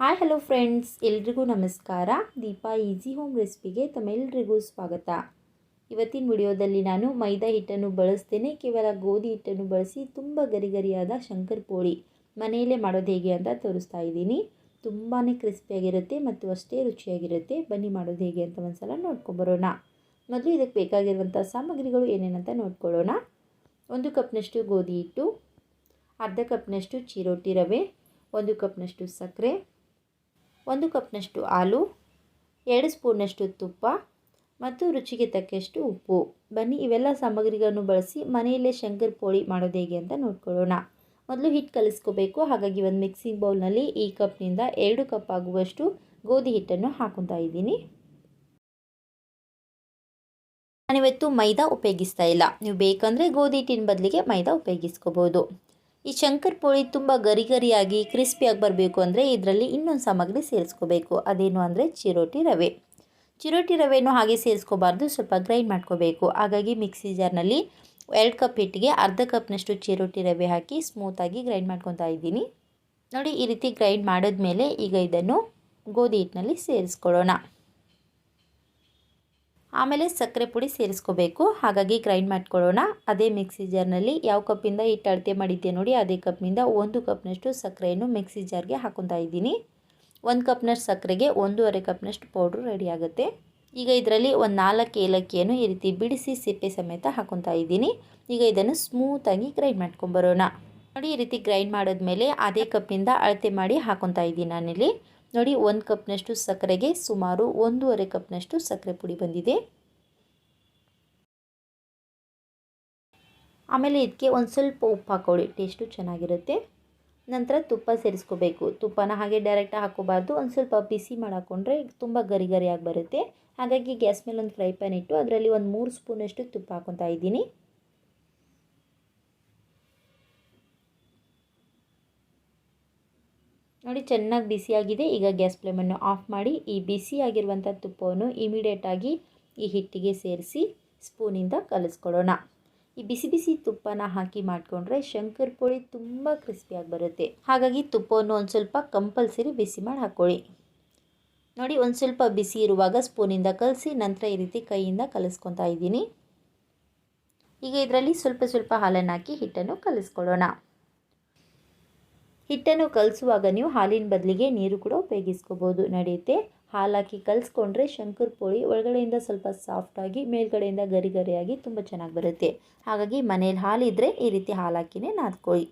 Hi hello friends ಎಲ್ರಿಗೂ ನಮಸ್ಕಾರ. Deepa easy home ರೆಸಿಪಿಗೆ ತಮ್ಮೆಲ್ಲರಿಗೂ ಸ್ವಾಗತ. ಇವತ್ತಿನ ವಿಡಿಯೋದಲ್ಲಿ ನಾನು ಮೈದಾ ಹಿಟ್ಟನ್ನು ಬಳಸ್ತೇನೆ. ಕೇವಲ ಗೋಧಿ ಹಿಟ್ಟನ್ನು ಬಳಸಿ ತುಂಬ ಗರಿಗರಿಯಾದ ಶಂಕರ್ ಪೋಳಿ ಮನೆಯಲ್ಲೇ ಮಾಡೋದು ಹೇಗೆ ಅಂತ ತೋರಿಸ್ತಾ ಇದ್ದೀನಿ. ತುಂಬಾ ಕ್ರಿಸ್ಪಿಯಾಗಿರುತ್ತೆ ಮತ್ತು ಅಷ್ಟೇ ರುಚಿಯಾಗಿರುತ್ತೆ. ಬನ್ನಿ ಮಾಡೋದು ಹೇಗೆ ಅಂತ ಒಂದ್ಸಲ ನೋಡ್ಕೊಂಬರೋಣ ಮೊದಲು ಇದಕ್ಕೆ ಬೇಕಾಗಿರುವಂಥ ಸಾಮಗ್ರಿಗಳು ಏನೇನಂತ ನೋಡ್ಕೊಳ್ಳೋಣ. ಒಂದು ಕಪ್ನಷ್ಟು ಗೋಧಿ ಹಿಟ್ಟು, ಅರ್ಧ ಕಪ್ನಷ್ಟು ಚಿರೋಟಿ ರವೆ, ಒಂದು ಕಪ್ನಷ್ಟು ಸಕ್ಕರೆ ಒಂದು ಕಪ್ನಷ್ಟು ಹಾಲು, ಎರಡು ಸ್ಪೂನಷ್ಟು ತುಪ್ಪ ಮತ್ತು ರುಚಿಗೆ ತಕ್ಕಷ್ಟು ಉಪ್ಪು. ಬನ್ನಿ, ಇವೆಲ್ಲ ಸಾಮಗ್ರಿಗಳನ್ನು ಬಳಸಿ ಮನೆಯಲ್ಲೇ ಶಂಕರ್ ಪೋಳಿ ಮಾಡೋದು ಹೇಗೆ ಅಂತ ನೋಡ್ಕೊಳ್ಳೋಣ. ಮೊದಲು ಹಿಟ್ಟು ಕಲಿಸ್ಕೋಬೇಕು. ಹಾಗಾಗಿ ಒಂದು ಮಿಕ್ಸಿಂಗ್ ಬೌಲ್ನಲ್ಲಿ ಈ ಕಪ್ನಿಂದ ಎರಡು ಕಪ್ ಆಗುವಷ್ಟು ಗೋಧಿ ಹಿಟ್ಟನ್ನು ಹಾಕೊತಾ ಇದ್ದೀನಿ. ನಾನಿವತ್ತು ಮೈದಾ ಉಪಯೋಗಿಸ್ತಾ ಇಲ್ಲ. ನೀವು ಬೇಕಂದರೆ ಗೋಧಿ ಹಿಟ್ಟಿನ ಬದಲಿಗೆ ಮೈದಾ ಉಪಯೋಗಿಸ್ಕೋಬೋದು. ಈ ಶಂಕರ್ ಪೋಳಿ ತುಂಬ ಗರಿ ಗರಿಯಾಗಿ ಕ್ರಿಸ್ಪಿಯಾಗಿ ಬರಬೇಕು ಅಂದರೆ ಇದರಲ್ಲಿ ಇನ್ನೊಂದು ಸಾಮಗ್ರಿ ಸೇರಿಸ್ಕೋಬೇಕು. ಅದೇನು ಅಂದರೆ ಚಿರೋಟಿ ರವೆ. ಚಿರೋಟಿ ರವೆನೂ ಹಾಗೆ ಸೇರಿಸ್ಕೋಬಾರ್ದು, ಸ್ವಲ್ಪ ಗ್ರೈಂಡ್ ಮಾಡ್ಕೋಬೇಕು. ಹಾಗಾಗಿ ಮಿಕ್ಸಿ ಜಾರ್ನಲ್ಲಿ ಎರಡು ಕಪ್ ಹಿಟ್ಟಿಗೆ ಅರ್ಧ ಕಪ್ನಷ್ಟು ಚಿರೋಟಿ ರವೆ ಹಾಕಿ ಸ್ಮೂತಾಗಿ ಗ್ರೈಂಡ್ ಮಾಡ್ಕೊತಾ ಇದ್ದೀನಿ. ನೋಡಿ ಈ ರೀತಿ ಗ್ರೈಂಡ್ ಮಾಡಿದ್ಮೇಲೆ ಈಗ ಇದನ್ನು ಗೋಧಿ ಹಿಟ್ಟಿನಲ್ಲಿ ಸೇರಿಸ್ಕೊಳ್ಳೋಣ. ಆಮೇಲೆ ಸಕ್ಕರೆ ಪುಡಿ ಸೇರಿಸ್ಕೋಬೇಕು. ಹಾಗಾಗಿ ಗ್ರೈಂಡ್ ಮಾಡ್ಕೊಳ್ಳೋಣ. ಅದೇ ಮಿಕ್ಸಿ ಜಾರ್ನಲ್ಲಿ ಯಾವ ಕಪ್ಪಿಂದ ಹಿಟ್ಟು ಅಳತೆ ಮಾಡಿದ್ದೆ ನೋಡಿ, ಅದೇ ಕಪ್ನಿಂದ ಒಂದು ಕಪ್ನಷ್ಟು ಸಕ್ಕರೆಯನ್ನು ಮಿಕ್ಸಿ ಜಾರ್ಗೆ ಹಾಕೊತಾ ಇದ್ದೀನಿ. ಒಂದು ಕಪ್ನಷ್ಟು ಸಕ್ಕರೆಗೆ ಒಂದೂವರೆ ಕಪ್ನಷ್ಟು ಪೌಡ್ರು ರೆಡಿ ಆಗುತ್ತೆ. ಈಗ ಇದರಲ್ಲಿ ಒಂದು ನಾಲ್ಕು ಏಲಕ್ಕಿಯನ್ನು ಈ ರೀತಿ ಬಿಡಿಸಿ ಸಿಪ್ಪೆ ಸಮೇತ ಹಾಕೊತಾ ಇದ್ದೀನಿ. ಈಗ ಇದನ್ನು ಸ್ಮೂತಾಗಿ ಗ್ರೈಂಡ್ ಮಾಡ್ಕೊಂಬರೋಣ ನೋಡಿ, ಈ ರೀತಿ ಗ್ರೈಂಡ್ ಮಾಡಿದ್ಮೇಲೆ ಅದೇ ಕಪ್ಪಿಂದ ಅಳತೆ ಮಾಡಿ ಹಾಕೊತಾ ಇದ್ದೀನಿ ನಾನಿಲ್ಲಿ. ನೋಡಿ, ಒಂದು ಕಪ್ನಷ್ಟು ಸಕ್ಕರೆಗೆ ಸುಮಾರು ಒಂದೂವರೆ ಕಪ್ನಷ್ಟು ಸಕ್ಕರೆ ಪುಡಿ ಬಂದಿದೆ. ಆಮೇಲೆ ಇದಕ್ಕೆ ಒಂದು ಸ್ವಲ್ಪ ಉಪ್ಪು ಹಾಕೊಳ್ಳಿ, ಟೇಸ್ಟು ಚೆನ್ನಾಗಿರುತ್ತೆ. ನಂತರ ತುಪ್ಪ ಸೇರಿಸ್ಕೋಬೇಕು. ತುಪ್ಪನ ಹಾಗೆ ಡೈರೆಕ್ಟಾಗಿ ಹಾಕೋಬಾರ್ದು ಒಂದು ಸ್ವಲ್ಪ ಬಿಸಿ ಮಾಡಿಕೊಂಡ್ರೆ ತುಂಬ ಗರಿ ಗರಿಯಾಗಿ ಬರುತ್ತೆ. ಹಾಗಾಗಿ ಗ್ಯಾಸ್ ಮೇಲೆ ಒಂದು ಫ್ರೈ ಪ್ಯಾನ್ ಇಟ್ಟು, ಅದರಲ್ಲಿ ಒಂದು ಮೂರು ಸ್ಪೂನಷ್ಟು ತುಪ್ಪ ಹಾಕೊತಾ ಇದ್ದೀನಿ. ನೋಡಿ, ಚೆನ್ನಾಗಿ ಬಿಸಿಯಾಗಿದೆ. ಈಗ ಗ್ಯಾಸ್ ಫ್ಲೇಮನ್ನು ಆಫ್ ಮಾಡಿ, ಈ ಬಿಸಿಯಾಗಿರುವಂಥ ತುಪ್ಪವನ್ನು ಇಮಿಡಿಯೇಟಾಗಿ ಈ ಹಿಟ್ಟಿಗೆ ಸೇರಿಸಿ ಸ್ಪೂನಿಂದ ಕಲಿಸ್ಕೊಳ್ಳೋಣ. ಈ ಬಿಸಿ ಬಿಸಿ ತುಪ್ಪನ ಹಾಕಿ ಮಾಡಿಕೊಂಡ್ರೆ ಶಂಕರ್ ಪೋಳಿ ತುಂಬ ಕ್ರಿಸ್ಪಿಯಾಗಿ ಬರುತ್ತೆ. ಹಾಗಾಗಿ ತುಪ್ಪವನ್ನು ಒಂದು ಸ್ವಲ್ಪ ಕಂಪಲ್ಸರಿ ಬಿಸಿ ಮಾಡಿ ಹಾಕ್ಕೊಳ್ಳಿ. ನೋಡಿ, ಒಂದು ಸ್ವಲ್ಪ ಬಿಸಿ ಇರುವಾಗ ಸ್ಪೂನಿಂದ ಕಲಸಿ, ನಂತರ ಈ ರೀತಿ ಕೈಯಿಂದ ಕಲಿಸ್ಕೊತಾ ಇದ್ದೀನಿ. ಈಗ ಇದರಲ್ಲಿ ಸ್ವಲ್ಪ ಸ್ವಲ್ಪ ಹಾಲನ್ನು ಹಾಕಿ ಹಿಟ್ಟನ್ನು ಕಲಿಸ್ಕೊಳ್ಳೋಣ. ಹಿಟ್ಟನ್ನು ಕಲಿಸುವಾಗ ನೀವು ಹಾಲಿನ ಬದಲಿಗೆ ನೀರು ಕೂಡ ಉಪಯೋಗಿಸ್ಕೋಬೋದು. ನಡೆಯುತ್ತೆ. ಹಾಲಾಕಿ ಕಲಿಸ್ಕೊಂಡ್ರೆ ಶಂಕರ್ ಪೋಳಿ ಒಳಗಡೆಯಿಂದ ಸ್ವಲ್ಪ ಸಾಫ್ಟಾಗಿ ಮೇಲ್ಗಡೆಯಿಂದ ಗರಿ ಗರಿಯಾಗಿ ತುಂಬ ಚೆನ್ನಾಗಿ ಬರುತ್ತೆ. ಹಾಗಾಗಿ ಮನೇಲಿ ಹಾಲಿದ್ರೆ ಈ ರೀತಿ ಹಾಲು ಹಾಕಿನೇ ನಾದ್ಕೊಳ್ಳಿ.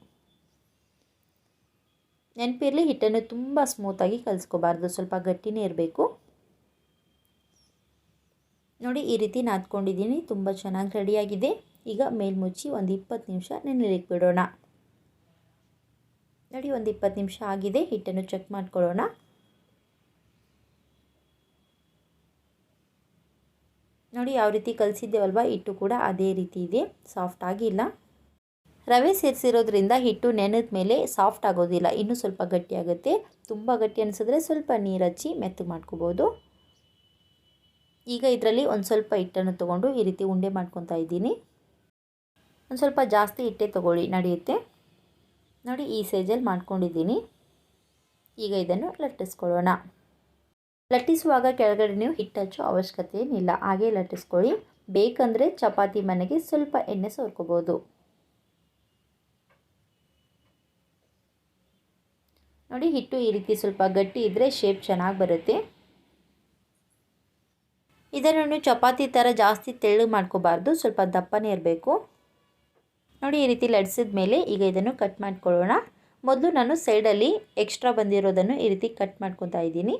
ನೆನಪಿರಲಿ ಹಿಟ್ಟನ್ನು ತುಂಬ ಸ್ಮೂತಾಗಿ ಕಲಿಸ್ಕೋಬಾರ್ದು. ಸ್ವಲ್ಪ ಗಟ್ಟಿನೇ ಇರಬೇಕು. ನೋಡಿ, ಈ ರೀತಿ ನಾದ್ಕೊಂಡಿದ್ದೀನಿ. ತುಂಬ ಚೆನ್ನಾಗಿ ರೆಡಿಯಾಗಿದೆ ಈಗ ಮೇಲ್ಮುಚ್ಚಿ ಒಂದು ಇಪ್ಪತ್ತು ನಿಮಿಷ ನೆನೆಲಿಕ್ಕೆ ಬಿಡೋಣ. ನೋಡಿ, ಒಂದು ಇಪ್ಪತ್ತು ನಿಮಿಷ ಆಗಿದೆ. ಹಿಟ್ಟನ್ನು ಚೆಕ್ ಮಾಡ್ಕೊಳ್ಳೋಣ. ನೋಡಿ, ಯಾವ ರೀತಿ ಕಲಿಸಿದ್ದೇವಲ್ವ? ಹಿಟ್ಟು ಕೂಡ ಅದೇ ರೀತಿ ಇದೆ. ಸಾಫ್ಟ್ ಆಗಿಲ್ಲ. ರವೆ ಸೇರಿಸಿರೋದ್ರಿಂದ ಹಿಟ್ಟು ನೆನೆದ ಮೇಲೆ ಸಾಫ್ಟ್ ಆಗೋದಿಲ್ಲ. ಇನ್ನೂ ಸ್ವಲ್ಪ ಗಟ್ಟಿ ಆಗುತ್ತೆ. ತುಂಬ ಗಟ್ಟಿ ಅನಿಸಿದ್ರೆ ಸ್ವಲ್ಪ ನೀರು ಹಚ್ಚಿ ಮೆತ್ತಗೆ ಮಾಡ್ಕೋಬೋದು. ಈಗ ಇದರಲ್ಲಿ ಒಂದು ಸ್ವಲ್ಪ ಹಿಟ್ಟನ್ನು ತೊಗೊಂಡು ಈ ರೀತಿ ಉಂಡೆ ಮಾಡ್ಕೊತಾ ಇದ್ದೀನಿ. ಒಂದು ಸ್ವಲ್ಪ ಜಾಸ್ತಿ ಹಿಟ್ಟೆ ತೊಗೊಳ್ಳಿ. ನಡೆಯುತ್ತೆ. ನೋಡಿ ಈ ಸೈಜಲ್ಲಿ ಮಾಡ್ಕೊಂಡಿದ್ದೀನಿ. ಈಗ ಇದನ್ನು ಲಟ್ಟಿಸ್ಕೊಳ್ಳೋಣ. ಲಟ್ಟಿಸುವಾಗ ಕೆಳಗಡೆ ನೀವು ಹಿಟ್ಟು ಹಚ್ಚೋ ಅವಶ್ಯಕತೆ ಏನಿಲ್ಲ. ಹಾಗೆ ಲಟ್ಟಿಸ್ಕೊಳ್ಳಿ. ಬೇಕಂದರೆ ಚಪಾತಿ ಮನೆಗೆ ಸ್ವಲ್ಪ ಎಣ್ಣೆ ಸೋರ್ಕೋಬೋದು. ನೋಡಿ ಹಿಟ್ಟು ಈ ರೀತಿ ಸ್ವಲ್ಪ ಗಟ್ಟಿ ಇದ್ದರೆ ಶೇಪ್ ಚೆನ್ನಾಗಿ ಬರುತ್ತೆ. ಇದನ್ನು ಚಪಾತಿ ಥರ ಜಾಸ್ತಿ ತೆಳ್ಳಗೆ ಮಾಡ್ಕೋಬಾರ್ದು. ಸ್ವಲ್ಪ ದಪ್ಪನೇ ಇರಬೇಕು. ನೋಡಿ, ಈ ರೀತಿ ಲಡ್ಸಿದ ಮೇಲೆ ಈಗ ಇದನ್ನು ಕಟ್ ಮಾಡ್ಕೊಳ್ಳೋಣ. ಮೊದಲು ನಾನು ಸೈಡಲ್ಲಿ ಎಕ್ಸ್ಟ್ರಾ ಬಂದಿರೋದನ್ನು ಈ ರೀತಿ ಕಟ್ ಮಾಡ್ಕೊತಾ ಇದ್ದೀನಿ.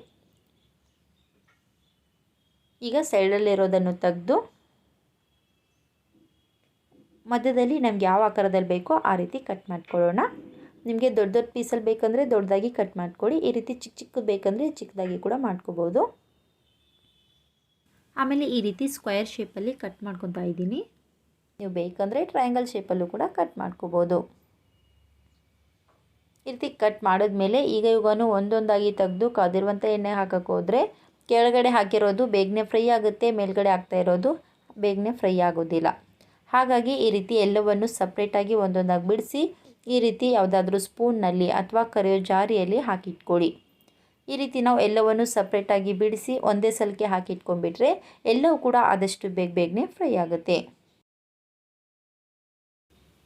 ಈಗ ಸೈಡಲ್ಲಿರೋದನ್ನು ತೆಗೆದು, ಮಧ್ಯದಲ್ಲಿ ನಮ್ಗೆ ಯಾವ ಆಕಾರದಲ್ಲಿ ಬೇಕೋ ಆ ರೀತಿ ಕಟ್ ಮಾಡ್ಕೊಳ್ಳೋಣ. ನಿಮಗೆ ದೊಡ್ಡ ದೊಡ್ಡ ಪೀಸಲ್ಲಿ ಬೇಕಂದರೆ ದೊಡ್ಡದಾಗಿ ಕಟ್ ಮಾಡ್ಕೊಳ್ಳಿ, ಈ ರೀತಿ ಚಿಕ್ಕ ಚಿಕ್ಕದು ಬೇಕಂದರೆ ಚಿಕ್ಕದಾಗಿ ಕೂಡ ಮಾಡ್ಕೋಬೋದು. ಆಮೇಲೆ ಈ ರೀತಿ ಸ್ಕ್ವೇರ್ ಶೇಪಲ್ಲಿ ಕಟ್ ಮಾಡ್ಕೊತಾ ಇದ್ದೀನಿ. ನೀವು ಬೇಕಂದರೆ ಟ್ರಯಾಂಗಲ್ ಶೇಪಲ್ಲೂ ಕೂಡ ಕಟ್ ಮಾಡ್ಕೋಬೋದು. ಈ ರೀತಿ ಕಟ್ ಮಾಡಿದ್ಮೇಲೆ ಈಗ ಇವಾಗೂ ಒಂದೊಂದಾಗಿ ತೆಗೆದು ಕಾದಿರುವಂಥ ಎಣ್ಣೆ ಹಾಕೋಕ್ಕೆ ಹೋದರೆ ಕೆಳಗಡೆ ಹಾಕಿರೋದು ಬೇಗನೆ ಫ್ರೈ ಆಗುತ್ತೆ, ಮೇಲ್ಗಡೆ ಹಾಕ್ತಾ ಇರೋದು ಬೇಗನೆ ಫ್ರೈ ಆಗೋದಿಲ್ಲ. ಹಾಗಾಗಿ ಈ ರೀತಿ ಎಲ್ಲವನ್ನು ಸಪ್ರೇಟಾಗಿ ಒಂದೊಂದಾಗಿ ಬಿಡಿಸಿ ಈ ರೀತಿ ಯಾವುದಾದ್ರೂ ಸ್ಪೂನ್ನಲ್ಲಿ ಅಥವಾ ಕರೆಯೋ ಜಾರಿಯಲ್ಲಿ ಹಾಕಿಟ್ಕೊಳ್ಳಿ. ಈ ರೀತಿ ನಾವು ಎಲ್ಲವನ್ನು ಸಪ್ರೇಟಾಗಿ ಬಿಡಿಸಿ ಒಂದೇ ಸಲಕ್ಕೆ ಹಾಕಿಟ್ಕೊಂಡ್ಬಿಟ್ರೆ ಎಲ್ಲವೂ ಕೂಡ ಆದಷ್ಟು ಬೇಗ ಬೇಗನೆ ಫ್ರೈ ಆಗುತ್ತೆ.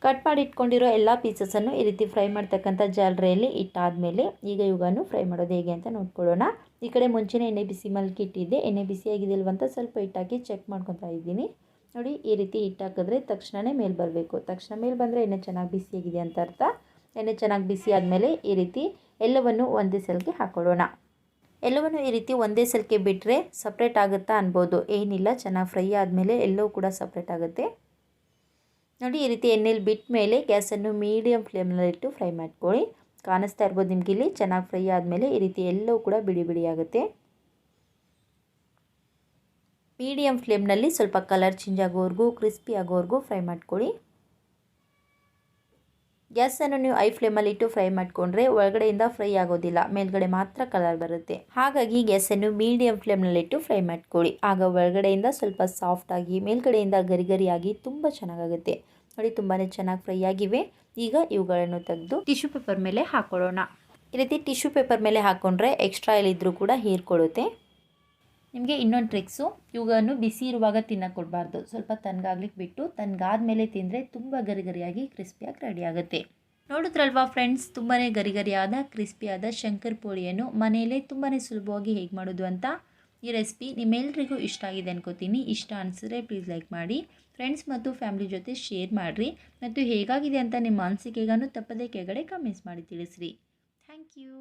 ಕಟ್ ಮಾಡಿ ಇಟ್ಕೊಂಡಿರೋ ಎಲ್ಲ ಪೀಸಸನ್ನು ಈ ರೀತಿ ಫ್ರೈ ಮಾಡ್ತಕ್ಕಂಥ ಜಾಲರೆಯಲ್ಲಿ ಇಟ್ಟಾದಮೇಲೆ ಈಗ ಇವುಗಳನ್ನು ಫ್ರೈ ಮಾಡೋದು ಹೇಗೆ ಅಂತ ನೋಡ್ಕೊಳ್ಳೋಣ. ಈ ಕಡೆ ಮುಂಚೆನೇ ಎಣ್ಣೆ ಬಿಸಿ ಮಲ್ಕಿ ಇಟ್ಟಿದ್ದೆ. ಎಣ್ಣೆ ಬಿಸಿ ಅಂತ ಸ್ವಲ್ಪ ಹಿಟ್ಟಾಕಿ ಚೆಕ್ ಮಾಡ್ಕೊತಾ ಇದ್ದೀನಿ. ನೋಡಿ, ಈ ರೀತಿ ಹಿಟ್ಟು ಹಾಕಿದ್ರೆ ತಕ್ಷಣವೇ ಮೇಲೆ ಬರಬೇಕು. ತಕ್ಷಣ ಮೇಲೆ ಬಂದರೆ ಎಣ್ಣೆ ಚೆನ್ನಾಗಿ ಬಿಸಿಯಾಗಿದೆ ಅಂತ ಅರ್ಥ. ಎಣ್ಣೆ ಚೆನ್ನಾಗಿ ಬಿಸಿ ಆದಮೇಲೆ ಈ ರೀತಿ ಎಲ್ಲವನ್ನು ಒಂದೇ ಸಲಕ್ಕೆ ಹಾಕೊಳ್ಳೋಣ. ಎಲ್ಲವನ್ನು ಈ ರೀತಿ ಒಂದೇ ಸಲಕ್ಕೆ ಬಿಟ್ಟರೆ ಸಪ್ರೇಟ್ ಆಗುತ್ತಾ ಅನ್ಬೋದು. ಏನಿಲ್ಲ, ಚೆನ್ನಾಗಿ ಫ್ರೈ ಆದಮೇಲೆ ಎಲ್ಲವೂ ಕೂಡ ಸಪ್ರೇಟ್ ಆಗುತ್ತೆ. ನೋಡಿ ಈ ರೀತಿ ಎಣ್ಣೆಲಿ ಬಿಟ್ಟ ಮೇಲೆ ಗ್ಯಾಸನ್ನು ಮೀಡಿಯಮ್ ಫ್ಲೇಮ್ನಲ್ಲಿಟ್ಟು ಫ್ರೈ ಮಾಡ್ಕೊಳ್ಳಿ. ಕಾಣಿಸ್ತಾ ಇರ್ಬೋದು ನಿಮಗೆ ಇಲ್ಲಿ. ಚೆನ್ನಾಗಿ ಫ್ರೈ ಆದಮೇಲೆ ಈ ರೀತಿ ಎಲ್ಲವೂ ಕೂಡ ಬಿಡಿ ಬಿಡಿ ಆಗುತ್ತೆ. ಮೀಡಿಯಮ್ ಫ್ಲೇಮ್ನಲ್ಲಿ ಸ್ವಲ್ಪ ಕಲರ್ ಚೇಂಜ್ ಆಗೋವರೆಗೂ, ಕ್ರಿಸ್ಪಿ ಆಗೋವರೆಗೂ ಫ್ರೈ ಮಾಡ್ಕೊಳ್ಳಿ. ಗ್ಯಾಸನ್ನು ನೀವು ಐ ಫ್ಲೇಮಲ್ಲಿ ಇಟ್ಟು ಫ್ರೈ ಮಾಡಿಕೊಂಡ್ರೆ ಒಳಗಡೆಯಿಂದ ಫ್ರೈ ಆಗೋದಿಲ್ಲ, ಮೇಲ್ಗಡೆ ಮಾತ್ರ ಕಲರ್ ಬರುತ್ತೆ. ಹಾಗಾಗಿ ಗ್ಯಾಸನ್ನು ಮೀಡಿಯಂ ಫ್ಲೇಮ್ನಲ್ಲಿಟ್ಟು ಫ್ರೈ ಮಾಡ್ಕೊಳ್ಳಿ. ಆಗ ಒಳಗಡೆಯಿಂದ ಸ್ವಲ್ಪ ಸಾಫ್ಟಾಗಿ ಮೇಲ್ಗಡೆಯಿಂದ ಗರಿ ಗರಿಯಾಗಿ ತುಂಬ ಚೆನ್ನಾಗಾಗುತ್ತೆ. ನೋಡಿ ತುಂಬಾ ಚೆನ್ನಾಗಿ ಫ್ರೈ ಆಗಿವೆ. ಈಗ ಇವುಗಳನ್ನು ತೆಗೆದು ಟಿಶ್ಯೂ ಪೇಪರ್ ಮೇಲೆ ಹಾಕೊಳ್ಳೋಣ. ಈ ರೀತಿ ಟಿಶ್ಯೂ ಪೇಪರ್ ಮೇಲೆ ಹಾಕ್ಕೊಂಡ್ರೆ ಎಕ್ಸ್ಟ್ರಾ ಎಲ್ಲಿದ್ದರೂ ಕೂಡ ಹೀರ್ಕೊಳ್ಳುತ್ತೆ. ನಿಮಗೆ ಇನ್ನೊಂದು ಟ್ರಿಕ್ಸು ಇವುಗಳನ್ನು ಬಿಸಿ ಇರುವಾಗ ತಿನ್ನಕ್ಕೆ ಕೊಡಬಾರ್ದು ಸ್ವಲ್ಪ ತನ್ಗಾಗ್ಲಿಕ್ಕೆ ಬಿಟ್ಟು ತನ್ಗಾದ್ಮೇಲೆ ತಿಂದರೆ ತುಂಬ ಗರಿಗರಿಯಾಗಿ ಕ್ರಿಸ್ಪಿಯಾಗಿ ರೆಡಿ ಆಗುತ್ತೆ. ನೋಡಿದ್ರಲ್ವಾ ಫ್ರೆಂಡ್ಸ್ ತುಂಬಾ ಗರಿಗರಿಯಾದ ಕ್ರಿಸ್ಪಿಯಾದ ಶಂಕರ್ ಪೋಳಿಯನ್ನು ಮನೆಯಲ್ಲೇ ತುಂಬಾ ಸುಲಭವಾಗಿ ಹೇಗೆ ಮಾಡೋದು ಅಂತ ಈ ರೆಸಿಪಿ ನಿಮ್ಮೆಲ್ಲರಿಗೂ ಇಷ್ಟ ಆಗಿದೆ ಅನ್ಕೋತೀನಿ. ಇಷ್ಟ ಅನಿಸಿದ್ರೆ ಪ್ಲೀಸ್ ಲೈಕ್ ಮಾಡಿ. ಫ್ರೆಂಡ್ಸ್ ಮತ್ತು ಫ್ಯಾಮಿಲಿ ಜೊತೆ ಶೇರ್ ಮಾಡಿರಿ. ಮತ್ತು ಹೇಗಾಗಿದೆ ಅಂತ ನಿಮ್ಮ ಅನಿಸಿಕೆಗಾನು ತಪ್ಪದೇ ಕೆಳಗಡೆ ಕಮೆಂಟ್ಸ್ ಮಾಡಿ ತಿಳಿಸ್ರಿ. Thank you